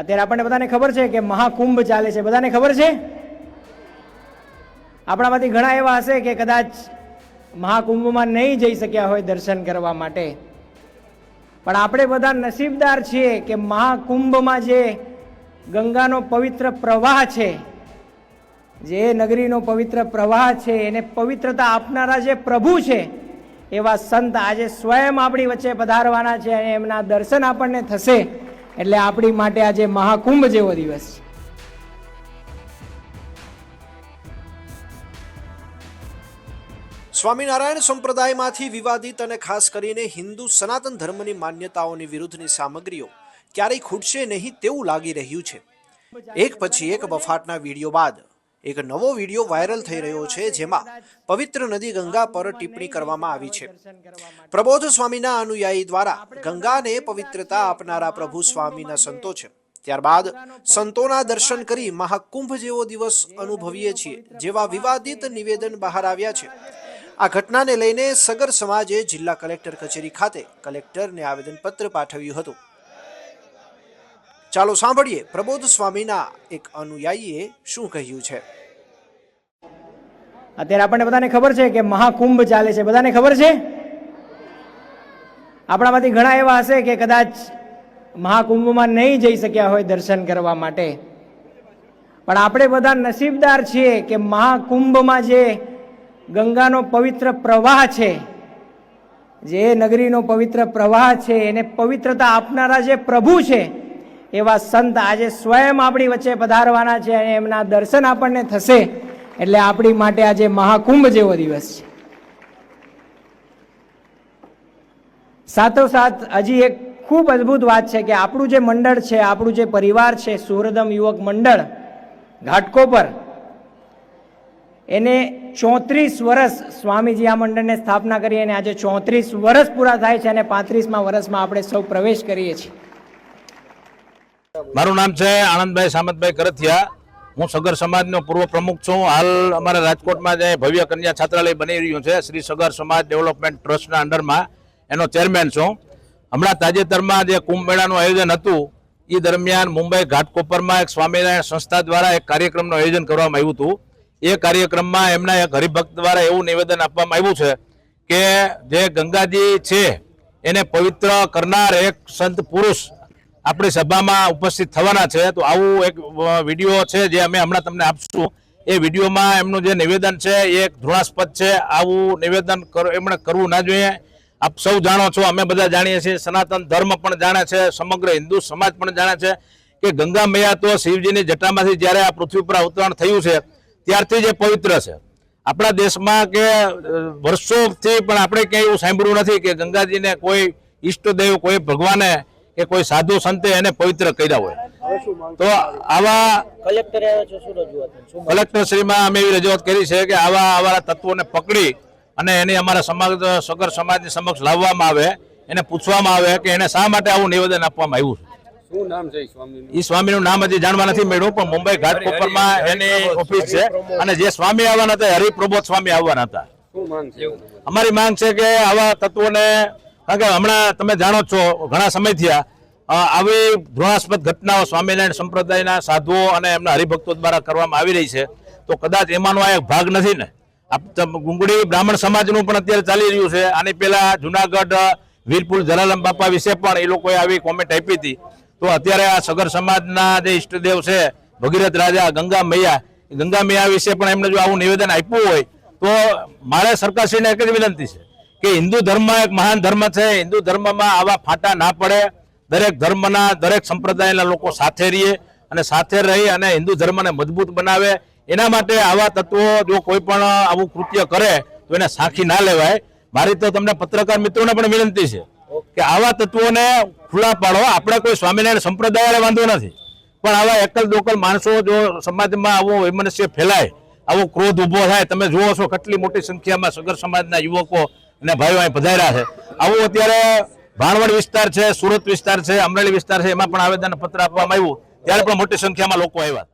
અત્યારે આપણને બધાને ખબર છે કે મહાકુંભ ચાલે છે. બધાને ખબર છે? આપણામાંથી ઘણા એવા હશે કે કદાચ મહાકુંભમાં નહીં જઈ શક્યા હોય દર્શન કરવા માટે. પણ આપણે બધા નસીબદાર છીએ કે મહાકુંભમાં જે ગંગાનો પવિત્ર પ્રવાહ છે, જે નગરીનો પવિત્ર પ્રવાહ છે, એને પવિત્રતા આપનારા જે પ્રભુ છે, એવા સંત આજે સ્વયં આપણી વચ્ચે પધારવાના છે અને એમના દર્શન આપણને થશે. એટલે આપણી માટે આજે મહાકુંભ જેવો દિવસ છે. સ્વામિનારાયણ સંપ્રદાયમાંથી વિવાદિત અને ખાસ કરીને હિન્દુ સનાતન ધર્મની માન્યતાઓની વિરુદ્ધની સામગ્રીઓ ક્યારેય ખૂટશે નહીં તેવું લાગી રહ્યું છે. એક પછી એક બફાટના વીડિયો બાદ એક નવો વીડિયો વાયરલ થઈ રહ્યો છે, જેમાં પવિત્ર નદી ગંગા પર ટિપ્પણી કરવામાં આવી છે. પ્રબોધ સ્વામીના અનુયાયી દ્વારા ગંગાને પવિત્રતા આપનારા પ્રભુ સ્વામીના સંતો છે. ત્યારબાદ સંતોના દર્શન કરી મહાકુંભ જેવો દિવસ અનુભવીએ છીએ, જેવા વિવાદિત નિવેદન બહાર આવ્યા છે. આ ઘટનાને લઈને સગર સમાજે જિલ્લા કલેક્ટર કચેરી ખાતે કલેક્ટરને આવેદનપત્ર પાઠવ્યું હતું. ચાલો સાંભળીએ પ્રબોધ સ્વામીના એક અનુયાયીએ શું કહ્યું છે. અત્યારે આપણને બધાને ખબર છે કે મહાકુંભ ચાલે છે. બધાને ખબર છે? આપણામાંથી ઘણા એવા હશે કે કદાચ મહાકુંભમાં નહીં જઈ શક્યા હોય દર્શન કરવા માટે. પણ આપણે બધા નસીબદાર છીએ કે મહાકુંભમાં જે ગંગાનો પવિત્ર પ્રવાહ છે, જે નગરીનો પવિત્ર પ્રવાહ છે, એને પવિત્રતા આપનારા જે પ્રભુ છે એવા સંત આજે સ્વયં આપણી વચ્ચે પધારવાના છે અને એમના દર્શન આપણને થશે એટલે આપણી માટે આજે મહાકુંભ જેવો દિવસ છે. સાથોસાથ હજી એક ખૂબ અદ્ભુત વાત છે કે આપણું જે મંડળ છે, આપણું જે પરિવાર છે સુહૃદમ યુવક મંડળ ઘાટકોપર એને ચોત્રીસ વર્ષ સ્વામીજી આ મંડળને સ્થાપના કરી અને આજે ચોત્રીસ વર્ષ પૂરા થાય છે અને પાંત્રીસમાં વર્ષમાં આપણે સૌ પ્રવેશ કરીએ છીએ. મારું નામ છે આનંદભાઈ સામતભાઈ કરથિયા. હું સગર સમાજનો પૂર્વ પ્રમુખ છું. હાલ અમારા રાજકોટમાં જે ભવ્ય કન્યા છાત્રાલય બની રહ્યું છે, શ્રી સગર સમાજ ડેવલપમેન્ટ ટ્રસ્ટના અંડરમાં એનો ચેરમેન છું. હમણાં તાજેતરમાં જે કુંભ મેળાનું આયોજન હતું એ દરમિયાન મુંબઈ ઘાટકોપરમાં એક સ્વામિનારાયણ સંસ્થા દ્વારા એક કાર્યક્રમનું આયોજન કરવામાં આવ્યું હતું. એ કાર્યક્રમમાં એમના એક હરિભક્ત દ્વારા એવું નિવેદન આપવામાં આવ્યું છે કે જે ગંગાજી છે, એને પવિત્ર કરનાર એક સંત પુરુષ આપણી સભામાં ઉપસ્થિત થવાના છે, તો આવું એક વીડિયો છે જે અમે હમણાં તમને આપશું. એ વિડીયોમાં એમનું જે નિવેદન છે, એ એક ધૃણાસ્પદ છે. આવું નિવેદન એમણે કરવું ના જોઈએ. આપ સૌ જાણો છો, અમે બધા જાણીએ છીએ, સનાતન ધર્મ પણ જાણે છે, સમગ્ર હિન્દુ સમાજ પણ જાણે છે કે ગંગા મૈયા તો શિવજીની જટામાંથી જ્યારે આ પૃથ્વી પર અવતરણ થયું છે, ત્યારથી જે પવિત્ર છે. આપણા દેશમાં કે વર્ષોથી પણ આપણે ક્યાંય એવું સાંભળ્યું નથી કે ગંગાજીને કોઈ ઈષ્ટદેવ, કોઈ ભગવાને કે કોઈ સાધુ સંતે એને પવિત્ર કર્યા હોય. તો આવા કલેક્ટરે આવ્યા છો શું રજૂઆત શું કલેક્ટર શ્રીમાં અમે એવી રજૂઆત કરી છે કે આવા આવા તત્વોને પકડી અને એની અમારા સમાજ સગર સમાજની સમક્ષ લાવવામાં આવે એને પૂછવામાં આવે કે એને શા માટે આવું નિવેદન આપવામાં આવ્યું છે. શું નામ છે ઈ સ્વામીનું? એ સ્વામીનું નામ હજી જાણવા નથી મળ્યું પણ મુંબઈ ઘાટકોપરમાં એની ઓફિસ છે અને જે સ્વામી આવવાના હતા હરિપ્રબોધ સ્વામી આવવાના હતા. શું માંગ છે? અમારી માંગ છે કે આવા તત્વોને કારણ કે હમણાં તમે જાણો છો, ઘણા સમય થયા આવી ધૃણાસ્પદ ઘટનાઓ સ્વામિનારાયણ સંપ્રદાયના સાધુઓ અને એમના હરિભક્તો દ્વારા કરવામાં આવી રહી છે, તો કદાચ એમાંનો આ એક ભાગ નથી ને? ગુંગળી બ્રાહ્મણ સમાજનું પણ અત્યારે ચાલી રહ્યું છે, આની પહેલાં જુનાગઢ, વીરપુર, જલારામ બાપા વિશે પણ એ લોકોએ આવી કોમેન્ટ આપી હતી. તો અત્યારે આ સગર સમાજના જે ઈષ્ટદેવ છે, ભગીરથ રાજા, ગંગા મૈયા ગંગા મૈયા વિશે પણ એમને જો આવું નિવેદન આપ્યું હોય, તો મારે સરકારશ્રીને એક જ વિનંતી છે કે હિન્દુ ધર્મ એક મહાન ધર્મ છે, હિન્દુ ધર્મમાં આવા ફાટા ના પડે. દરેક ધર્મના, દરેક સંપ્રદાયના લોકો સાથે રહીએ અને સાથે રહી અને હિન્દુ ધર્મને મજબૂત બનાવે. એના માટે આવા તત્વો જો કોઈ પણ આવું કૃત્ય કરે, તો એને સાખી ના લેવાય. મારી તો તમને પત્રકાર મિત્રોને પણ વિનંતી છે કે આવા તત્વોને ખુલ્લા પાડો. આપણે કોઈ સ્વામિનારાયણ સંપ્રદાયને વાંધો નથી. પણ આવા એકલ દોકલ માણસો જો સમાજમાં આવો વૈમનસ્ય ફેલાય, આવો ક્રોધ ઊભો થાય, તમે જુઓ છો કેટલી મોટી સંખ્યામાં સગર સમાજના યુવકો અને ભાઈઓ અહીં પધાર્યા છે. આવું અત્યારે ભાણવડ વિસ્તાર છે, સુરત વિસ્તાર છે, અમરેલી વિસ્તાર છે, એમાં પણ આવેદન પત્ર આપવામાં આવ્યું. ત્યારે પણ મોટી સંખ્યામાં લોકો આવ્યા.